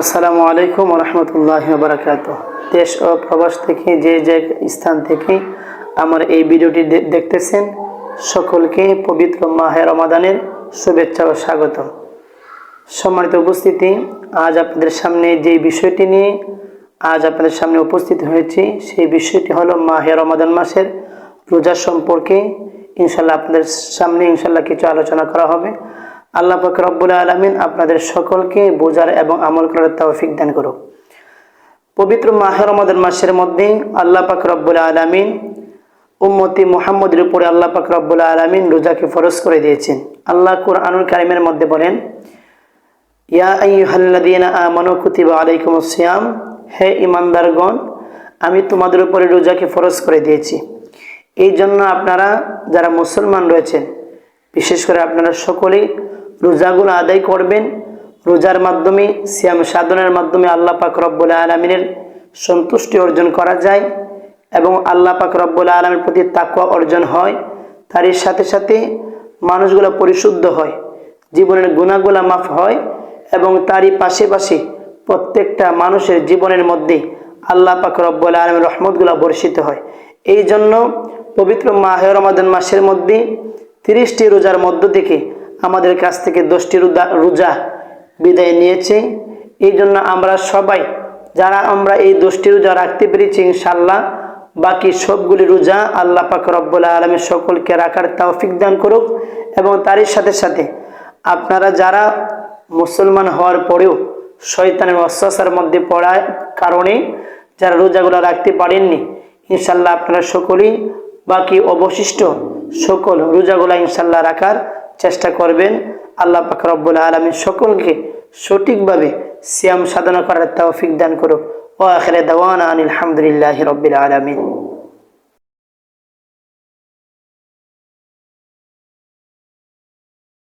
আসসালামু আলাইকুম রহমতুল্লাহ বারাকাত দেশ ও প্রবাস থেকে যে যে স্থান থেকে আমার এই ভিডিওটি দেখতেছেন, সকলকে পবিত্র মাহে রমাদানের শুভেচ্ছা ও স্বাগত সম্মানিত উপস্থিতি, আজ আপনাদের সামনে যে বিষয়টি নিয়ে আজ আপনাদের সামনে উপস্থিত হয়েছি, সেই বিষয়টি হলো মাহে রমাদান মাসের রোজা সম্পর্কে। ইনশাল্লাহ আপনাদের সামনে ইনশাল্লাহ কিছু আলোচনা করা হবে। আল্লাহ পাক রব্বুল আলমিন আপনাদের সকলকে বোঝার এবং আমল করার তৌফিক দান করুক। পবিত্র মাহে রমাদান মাসের মধ্যে আল্লাহ পাক রব্বুল আলমিন উম্মতি মুহাম্মদের উপরে আল্লাহ পাক রব্বুল আলমিন রোজাকে ফরজ করে দিয়েছেন। আল্লাহ কুরআনুল কারিমের মধ্যে বলেন, ইয়া আইয়ুহাল্লাযীনা আমানু কুতিবা আলাইকুমুস সিয়াম হে ইমানদারগণ আমি তোমাদের উপরে রোজাকে ফরজ করে দিয়েছি। এই জন্য আপনারা যারা মুসলমান রয়েছেন, বিশেষ করে আপনারা সকলেই রোজাগুলো আদায় করবেন। রোজার মাধ্যমে শ্যাম সাধনের মাধ্যমে আল্লাহ পাক রব্বুল আলমিনের সন্তুষ্টি অর্জন করা যায় এবং আল্লাহ পাক রব্বুল আলমের প্রতি তাকুয়া অর্জন হয়। তারই সাথে সাথে মানুষগুলো পরিশুদ্ধ হয়, জীবনের গুণাগুলা মাফ হয় এবং তারই পাশে প্রত্যেকটা মানুষের জীবনের মধ্যে আল্লাহ পাক রব্বুল আলমের রহমতগুলা বর্ষিত হয়। এই জন্য পবিত্র মাহে রমাদান মাসের মধ্যে তিরিশটি রোজার মধ্য থেকে আমাদের কাছ থেকে দশটি রোজা রোজা বিদায় নিয়েছে। এই জন্য আমরা সবাই, যারা আমরা এই দশটি রোজা রাখতে পেরেছি ইনশাল্লাহ বাকি সবগুলি রোজা আল্লাহ পাক রব্বুল আলমের সকলকে রাখার তৌফিক দান করুক এবং তারই সাথে সাথে আপনারা যারা মুসলমান হওয়ার পরেও শয়তানের অশ্বাসার মধ্যে পড়ার কারণে যারা রোজাগুলো রাখতে পারেননি ইনশাল্লাহ আপনারা সকলেই বাকি অবশিষ্ট সকল রোজাগুলা ইনশাল্লাহ রাখার চেষ্টা করবেন। আল্লাহ পাক রব্বুল আলমী সকলকে সঠিকভাবে শ্যাম সাধনা করার তৌফিক দান করুক। ও আখেরে দাওয়ান আনিল হামদুলিল্লাহ রবিল আলমিন।